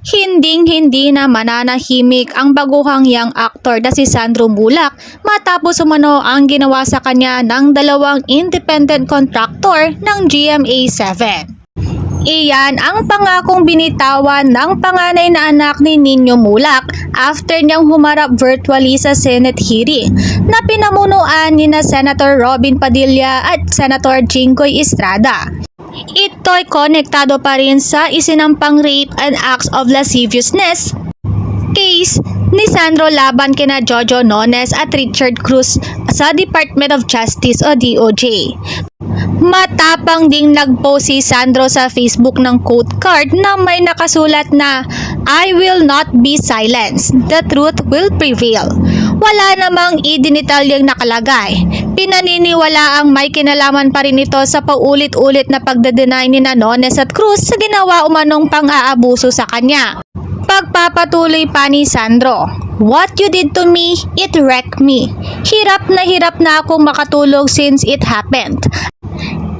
Hinding-hindi na mananahimik ang baguhang young actor na si Sandro Bulak matapos umano ang ginawa sa kanya ng dalawang independent contractor ng GMA7. Iyan ang pangakong binitawan ng panganay na anak ni Nino Mulak after niyang humarap virtually sa Senate hearing na pinamunuan ni na Senator Robin Padilla at Senator Jinggoy Estrada. Ito'y konektado pa rin sa isinampang rape and acts of lasciviousness case ni Sandro laban kina Jojo Nones at Richard Cruz sa Department of Justice o DOJ. Matapang ding nagpost si Sandro sa Facebook ng quote card na may nakasulat na I will not be silenced. The truth will prevail. Wala namang idinitalyang nakalagay. Pinaniniwala ang may kinalaman pa rin ito sa paulit-ulit na pagdadenay ni Nones at Cruz sa ginawa umanong pang-aabuso sa kanya. Pagpapatuloy pa ni Sandro, What you did to me, it wrecked me. Hirap na hirap na akong makatulog since it happened.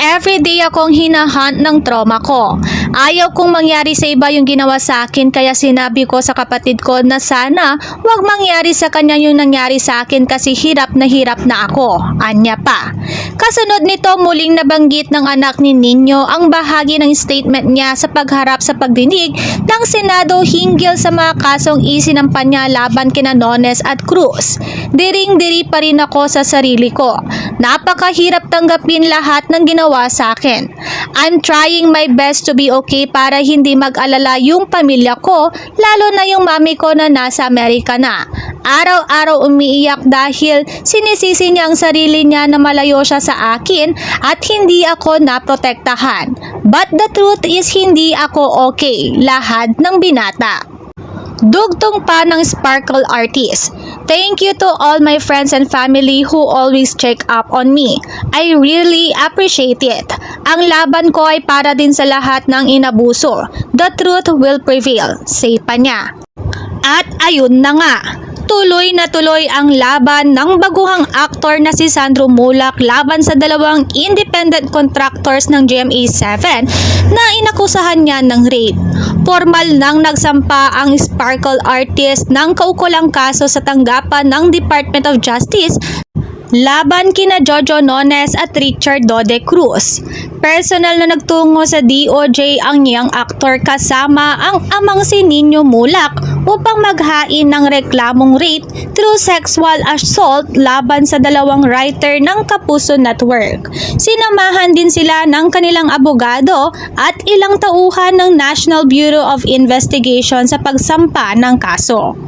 Everyday akong hinahunt ng trauma ko. Ayaw kong mangyari sa iba yung ginawa sa akin kaya sinabi ko sa kapatid ko na sana wag mangyari sa kanya yung nangyari sa akin kasi hirap na hirap na ako. Anya pa. Kasunod nito muling nabanggit ng anak ni Nino ang bahagi ng statement niya sa pagharap sa pagdinig ng Senado hinggil sa mga kasong isinampan niya laban kina Nones at Cruz. Diring-diri pa rin ako sa sarili ko. Napakahirap tanggapin lahat ng ginawa sa akin. I'm trying my best to be okay para hindi mag-alala yung pamilya ko, lalo na yung mami ko na nasa Amerika na. Araw-araw umiiyak dahil sinisisi niya ang sarili niya na malayo siya sa akin at hindi ako naprotektahan. But the truth is hindi ako okay, lahad ng binata. Dugtong pa ng Sparkle Artist. Thank you to all my friends and family who always check up on me. I really appreciate it. Ang laban ko ay para din sa lahat ng inabuso. The truth will prevail, say pa niya. At ayun na nga, tuloy na tuloy ang laban ng baguhang aktor na si Sandro Mulak laban sa dalawang independent contractors ng GMA7 na inakusahan niya ng rape. Formal nang nagsampa ang Sparkle Artist ng kaukulang kaso sa tanggapan ng Department of Justice Laban kina Jojo Nones at Richard Dode Cruz. Personal na nagtungo sa DOJ ang niyang aktor kasama ang amang si Nino Mulak upang maghain ng reklamong rape through sexual assault laban sa dalawang writer ng Kapuso Network. Sinamahan din sila ng kanilang abogado at ilang tauhan ng National Bureau of Investigation sa pagsampa ng kaso.